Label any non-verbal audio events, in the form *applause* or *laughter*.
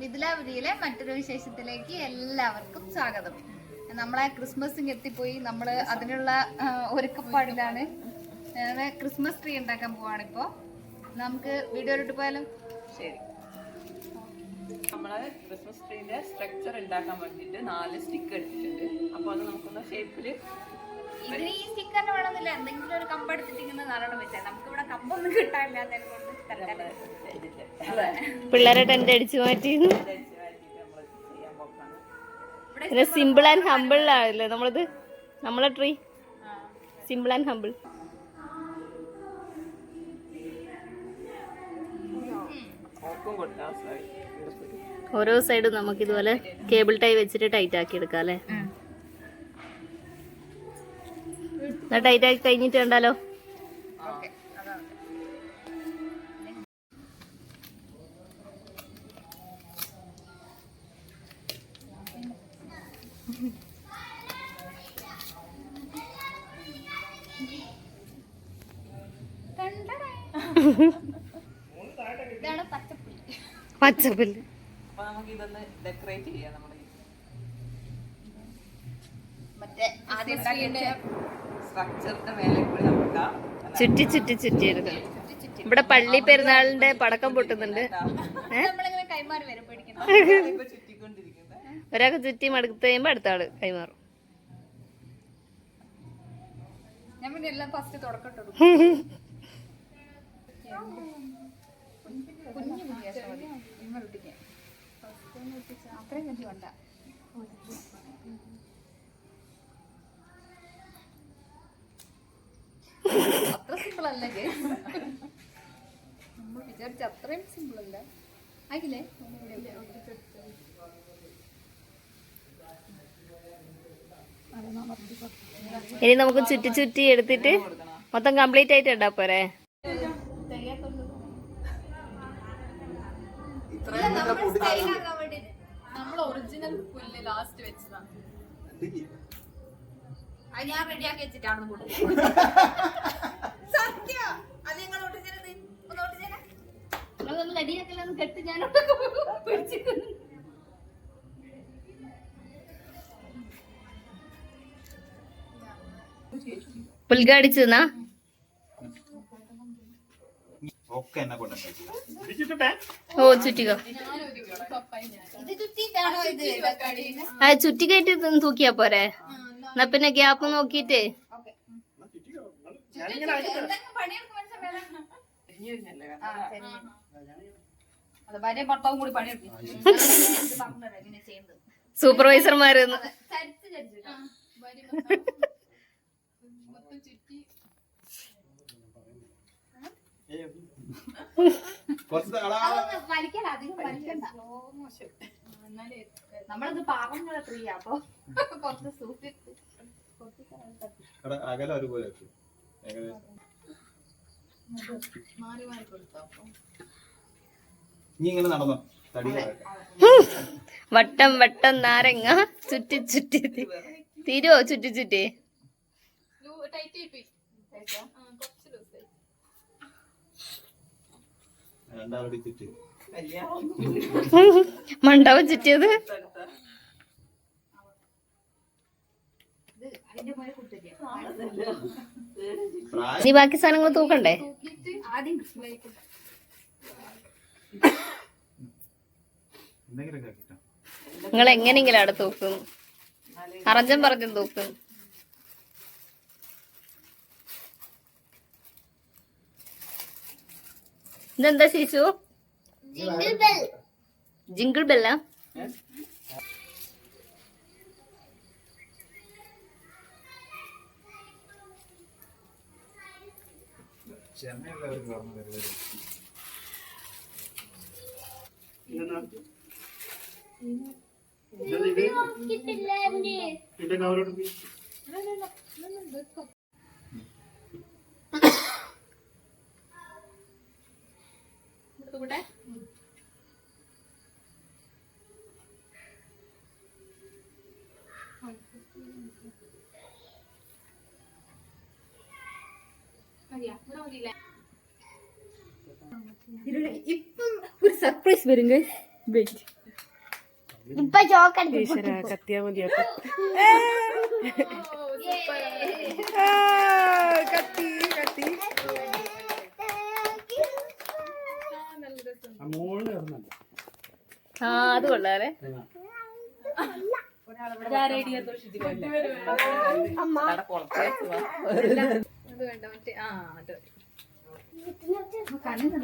മിഥിലാപുരിയിലെ മറ്റൊരു വിശേഷത്തിലേക്ക് എല്ലാവർക്കും സ്വാഗതം. നമ്മളെ ക്രിസ്മസിങ് എത്തിപ്പോയി നമ്മൾ അതിനുള്ള ഒരുക്കപ്പാടിലാണ്. ക്രിസ്മസ് ട്രീ ഉണ്ടാക്കാൻ പോവാണ് ഇപ്പോ. നമുക്ക് വീഡിയോയിലോട്ട് പോയാലും? ശരി. നമ്മൾ ക്രിസ്മസ് ട്രീന്റെ സ്ട്രക്ചർ ഉണ്ടാക്കാൻ വേണ്ടിട്ട് നാല് സ്റ്റിക്ക് എടുത്തിട്ടുണ്ട്. അപ്പോൾ അത് നമുക്കൊന്ന് ഷേപ്പിൽ ഇതിന് ഈ സ്റ്റിക്കറിന് വേണമെന്നില്ല. എന്തെങ്കിലും ഒരു കമ്പ് എടുത്തിട്ട് ഇങ്ങനെ നല്ലോണം വെച്ചാൽ നമുക്ക് ഇവിടെ കമ്പൊന്നും പിള്ളേരെ ടെന്റ് അടിച്ചു മാറ്റി നമ്മൾ ചെയ്യാൻ പോക്കാണ് പിന്നെ സിമ്പിൾ ആൻഡ് ഹമ്പിൾ ആണല്ലേ നമ്മളത് നമ്മളെ ട്രീ സിമ്പിൾ ആൻഡ് ഹമ്പിൾ ഓരോ സൈഡും നമുക്ക് ഇതുപോലെ കേബിൾ ടൈ വെച്ചിട്ട് ടൈറ്റ് ആക്കി എടുക്കാം അല്ലേ? എന്നാ ടൈറ്റ് ആക്കി കഴിഞ്ഞിട്ട് കണ്ടാലോ? പച്ചപ്പുല്ല്. അപ്പൊ നമുക്ക് ഇതൊന്ന് ഡെക്കറേറ്റ് ചെയ്യാം നമ്മുടെ മറ്റേ ആദ്യം ചുറ്റി ചുറ്റി ചുറ്റി എടുക്കണം ഇവിടെ പള്ളി പെരുന്നാളിന്റെ പടക്കം പൊട്ടുന്നുണ്ട്. നമ്മളിങ്ങനെ കൈമാറി വരും പേടിക്കണം ഇപ്പൊ ചുറ്റിക്കൊണ്ടിരിക്കുന്നത്. ഒരാൾക്ക് ചുറ്റി മടുത്ത് കഴിയുമ്പോ അടുത്ത ആൾ കൈമാറും. ഞാൻ പിന്നെ എല്ലാം അല്ല നമ്മൾ വിചാരിച്ച അത്രയും സിമ്പിൾ അല്ല. ആകില്ലേ ഇനി നമുക്ക് ചുറ്റി ചുറ്റി എടുത്തിട്ട് മൊത്തം കംപ്ലീറ്റ് ആയിട്ട് ഇടാ പോരെ? നമ്മൾ ഒറിജിനൽ പുല്ല് ലാസ്റ്റ് വെച്ചതാണ്. അത് ഞാൻ റെഡിയാക്കി വെച്ചിട്ടാണ് കൊടുത്തത് *laughs* സത്യം. അത് നിങ്ങൾ ഒട്ടിച്ചത് ഒന്ന് ഒട്ടിച്ചേരാ അതൊന്നും റെഡിയാക്കലെന്ന് കെട്ട് ഞാൻ ഓ ഇത് ആ ചുറ്റി കയറ്റി തൂക്കിയാ പോരെ? എന്നാ. പിന്നെ ഗ്യാപ്പ് നോക്കിട്ടേ അത് ഭാര്യ ഭർത്താവും കൂടി പണിയെടുക്കും. സൂപ്പർവൈസർമാര് നമ്മളത് പാവങ്ങളെ അപ്പൊ കുറച്ച് അകലം ഒരുപോലെ വട്ടം വട്ടം നാരങ്ങ ചുറ്റി ചുറ്റി തിരുവോ? ചുറ്റി ചുറ്റി. മണ്ടവ ചുറ്റിയത്? അതിന്റെ നീ ബാക്കി സാധനങ്ങൾ തൂക്കണ്ടേ? നിങ്ങൾ എങ്ങനെയെങ്കിലും അവിടെ തൂക്കും. അറഞ്ചൻ പറഞ്ഞും തൂക്കും. ഇതെന്താ ശിശു? ജിങ്കിൾ ബെല്ല ചെന്നൈയുള്ളവർക്ക് ഓർമ്മ വരുന്നത് ഇപ്പം ഒരു സർപ്രൈസ് വരും വെയിറ്റ് ഇപ്പൊ ചോക്കടി ഈശ്വര കത്തിയാ മതിയാട്ടോ കത്തി കത്തി. ആ മോളിൽ ഇറങ്ങണ്ട ആ അത് കൊള്ളാലേ. അത് വേണ്ട മറ്റേ ആ അത്. കണ്ണിന്